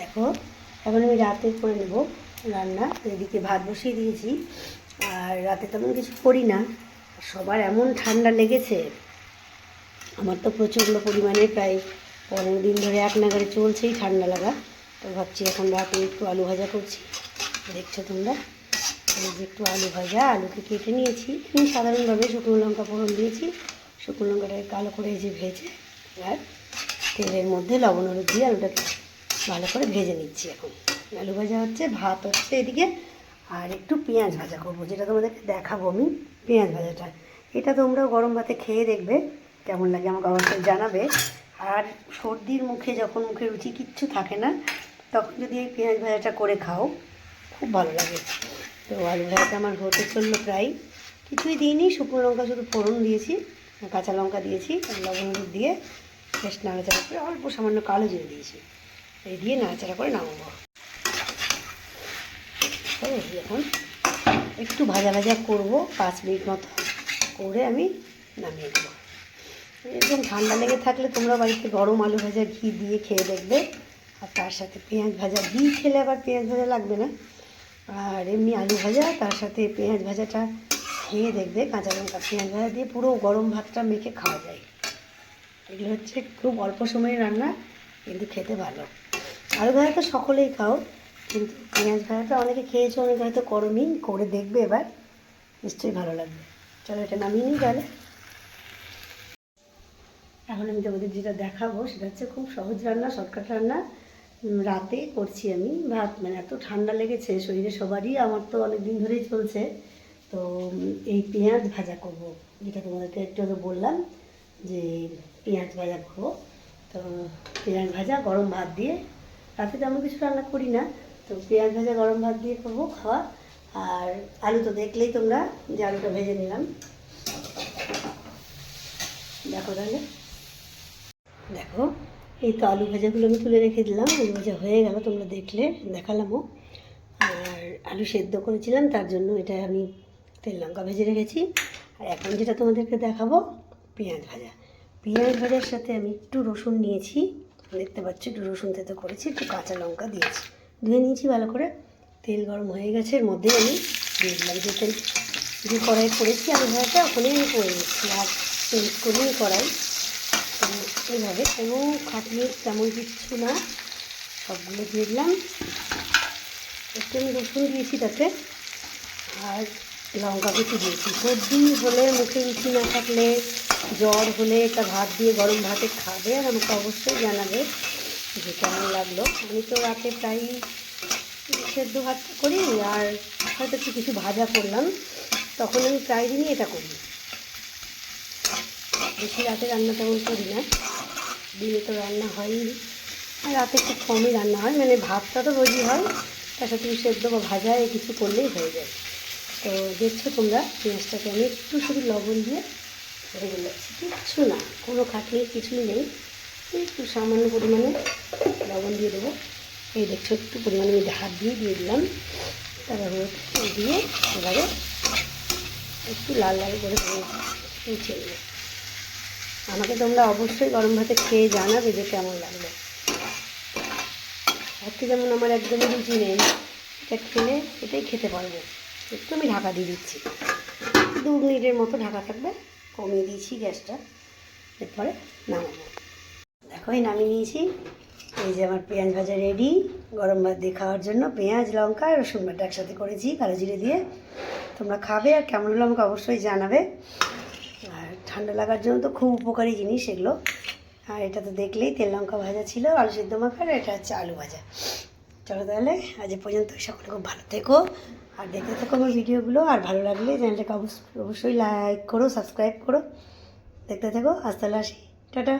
দেখো, এখন আমি রাতে করে নেব রান্না। এদিকে ভাত বসিয়ে দিয়েছি, আর রাতে তেমন কিছু করি না। সবার এমন ঠান্ডা লেগেছে, আমার তো প্রচণ্ড পরিমাণে প্রায় পনেরো দিন ধরে এক নাগারে চলছেই ঠান্ডা লাগা। তো ভাবছি এখন রাতে একটু আলু ভাজা করছি। দেখছ তোমরা? একটু আলু ভাজা, আলুকে কেটে নিয়েছি। আমি সাধারণভাবে শুকনো লঙ্কা ফোড়ন দিয়েছি। শুকনো লঙ্কাটাকে কালো করে যে ভেজে আর তেলের মধ্যে লবণ হলুদ দিয়ে আলুটাকে ভালো করে ভেজে নিচ্ছি এখন। আলু ভাজা হচ্ছে, ভাত হচ্ছে এদিকে, আর একটু পেঁয়াজ ভাজা করব, যেটা তোমাদেরকে দেখাবো আমি, পেঁয়াজ ভাজাটা। এটা তোমরা গরম ভাতে খেয়ে দেখবে, কেমন লাগে আমাকে অবশ্যই জানাবে। আর সর্দির মুখে যখন মুখে রুচি কিচ্ছু থাকে না, তখন যদি এই পেঁয়াজ ভাজাটা করে খাও, খুব ভালো লাগে। তো আলু ভাজাটা আমার হতে চলল প্রায়। কিছুই দিইনি, শুকনো লঙ্কা শুধু ফোড়ন দিয়েছি, কাঁচা লঙ্কা দিয়েছি লবণ দিয়ে বেশ নাড়াচাড়া করে অল্প সামান্য কালো জিরে দিয়েছি। এই দিয়ে নাড়াচাড়া করে নামাবো। এখন একটু ভাজা ভাজা করব, পাঁচ মিনিট মতো করে আমি নামিয়ে দেবো এরকম ঠান্ডা লেগে থাকলে তোমরা বাড়িতে গরম আলু ভাজা ঘি দিয়ে খেয়ে দেখবে, আর তার সাথে পেঁয়াজ ভাজা, ঘি খেলে আবার পেঁয়াজ ভাজা লাগবে না। আর এমনি আলু ভাজা, তার সাথে পেঁয়াজ ভাজাটা খেয়ে দেখবে, কাঁচা লঙ্কা পেঁয়াজ ভাজা দিয়ে পুরো গরম ভাতটা মেখে খাওয়া যায়। এগুলো হচ্ছে খুব অল্প সময়ের রান্না, কিন্তু খেতে ভালো। আলু ভাজা তো সকলেই খাও, কিন্তু পেঁয়াজ ভাজাটা অনেকে খেয়েছো, অনেকে হয়তো করনি, করে দেখবে এবার, নিশ্চয়ই ভালো লাগবে। চলো এটা নামিয়ে নিই তাহলে। এখন আমি তোমাদের যেটা দেখাবো, সেটা হচ্ছে খুব সহজ রান্না, শর্টকাট রান্না। রাতে করছি আমি ভাত মানে এত ঠান্ডা লেগেছে, শরীরে সবারই, আমার তো অনেক দিন ধরেই চলছে। তো এই পেঁয়াজ ভাজা করব, যেটা তোমাদেরকে একটু আগে বললাম যে, পেঁয়াজ ভাজা করব। তো, পেঁয়াজ ভাজা, গরম ভাত দিয়ে রাতে তেমন কিছু রান্না করি না। তো পেঁয়াজ ভাজা, গরম ভাত দিয়ে করব খাওয়া। আর আলু তো দেখলেই তোমরা যে আলুটা ভেজে নিলাম। দেখো তাহলে। দেখো, এই তো আলু ভাজাগুলো আমি তুলে রেখে দিলাম। আলু ভাজা হয়ে গেল, তোমরা দেখলে, দেখালামও। আর আলু সেদ্ধ করেছিলাম, তার জন্য এটা আমি তেল, লঙ্কা ভেজে রেখেছি। আর এখন যেটা তোমাদেরকে দেখাবো, পেঁয়াজ ভাজা। পেঁয়াজ ভাজার সাথে আমি একটু রসুন নিয়েছি। দেখতে পাচ্ছি, একটু রসুন তেতো করেছি, একটু কাঁচা লঙ্কা দিয়েছি। ধুয়ে নিয়েছি ভালো করে। তেল গরম হয়ে গেছে, এর মধ্যে আমি দিয়ে দিলাম যে তেল। যে কড়াই করেছি, আমি ভাজাটা ওখানেই আমি করে নিচ্ছি। আর চেঞ্জ করেই কড়াই। এইভাবে কোনো খাটনি তেমন কিচ্ছু না। সবগুলো দিয়ে দিলাম। একটু আমি রসুন দিয়েছি তাতে। আর লঙ্কা কুচি দিয়েছি। সর্দি হলে মুখে রুচি না থাকলে, জ্বর হলে এটা ভাত দিয়ে গরম ভাতে খাবে। আর আমাকে অবশ্যই জানাবে যে কেমন লাগল। আমি তো রাতে প্রায় সেদ্ধ ভাতটা করি আর হয়তো একটু কিছু ভাজা করলাম। তখন আমি প্রায় দিনই এটা করি। বেশি রাতে রান্না তেমন করি না। দিনে তো রান্না আর রাতে খুব কমই রান্না হয়। মানে ভাতটা তো রোজই হয়। তার সাথে সেদ্ধ বা ভাজা কিছু করলেই হয়ে যায়। তো দেখছ তোমরা, পেঁয়াজটাকে আমি একটু শুধু লবণ দিয়ে ভেজে যাচ্ছি কিচ্ছু না, কোনো খাটনি, কিছুই নেই। একটু সামান্য পরিমাণে লবণ দিয়ে দেবো। এই দেখছ, একটু পরিমাণে আমি হাত দিয়ে দিয়ে দিলাম। তারপর দিয়ে এবারে একটু লাল লাল করে ভেজে নেব আমাকে তোমরা অবশ্যই গরম ভাতে খেয়ে জানাবে যে কেমন লাগল। আজকে যেমন আমার একদমই রুচি নেই, এটা খেলে এটাই খেতে পারব। একটু আমি ঢাকা দিয়ে দিচ্ছি। দু মিনিটের মতো ঢাকা থাকবে, কমিয়ে দিয়েছি গ্যাসটা, এরপরে নামাবো। দেখো, এই নামিয়ে নিয়েছি। এই যে আমার পেঁয়াজ ভাজা রেডি গরম ভাত দিয়ে খাওয়ার জন্য পেঁয়াজ, লঙ্কা আর রসুন বাটা একসাথে করেছি কালো জিরে দিয়ে। তোমরা খাবে আর কেমন হলো আমাকে অবশ্যই জানাবে। আর ঠান্ডা লাগার জন্য তো খুব উপকারী জিনিস এগুলো। আর এটা তো দেখলেই তেল, লঙ্কা ভাজা ছিল, আলু সিদ্ধ মাখা, আর এটা হচ্ছে আলু ভাজা। চলো তাহলে, আজ পর্যন্ত সকলে খুব ভালো থেকো। আর দেখতে থাকো আমার ভিডিওগুলো, আর ভালো লাগলে চ্যানেলটাকে অবশ্যই লাইক করো সাবস্ক্রাইব করো। দেখতে থাকো, আজ তাহলে আসি। টাটা।